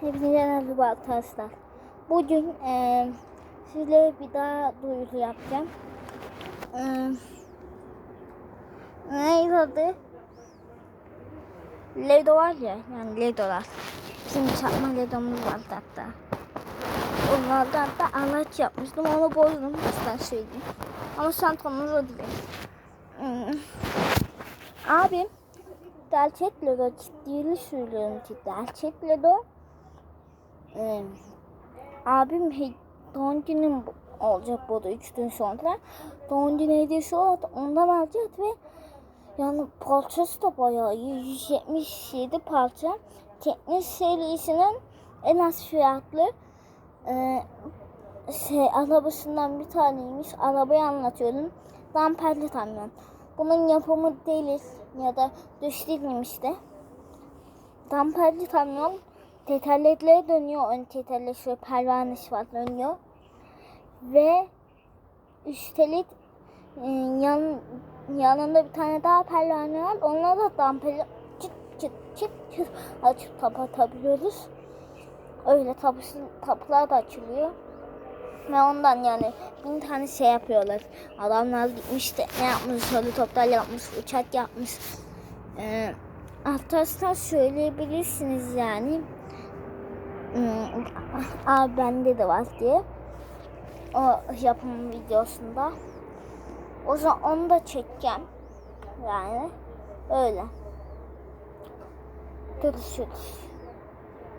Hepinize merhaba arkadaşlar. Bugün eee size bir daha duyuru yapacağım. Eee neydi adı? Ledo var ya, yani Ledolar. Bizim çakma Ledo'muz vardı hatta. Onlardan da araç yapmıştım, onu bozdum. Sizden söyleyeyim. Ama şu konumuz o değil. Hmm. Abim gerçek Ledo ciddiyle söylüyorum ki gerçek Ledo ee, abim bu- olacak bu da 3 gün sonra. Günü hediyesi olarak ondan alacağız ve yani parçası da bayağı iyi. 177 parça. Teknik serisinin en az fiyatlı e, şey, arabasından bir taneymiş. Arabayı anlatıyorum. Damperli kamyon. Bunun yapımı değil ya da düştüğüm işte. Damperli kamyon tekerleklere dönüyor. Ön tekerlek şöyle pervanesi var dönüyor. Ve üstelik e, yan, yanında bir tane daha pervane var. Onunla da damperi çıt çıt çıt çıt açıp kapatabiliyoruz. Öyle tapısı, tapılar da açılıyor. Ve ondan yani bin tane şey yapıyorlar. Adamlar gitmiş de ne yapmış, helikopter yapmış, uçak yapmış. Ee, arkadaşlar söyleyebilirsiniz yani. Hmm, Abi bende de var diye. O yapım videosunda. O zaman onu da çekeceğim. Yani öyle. Görüşürüz.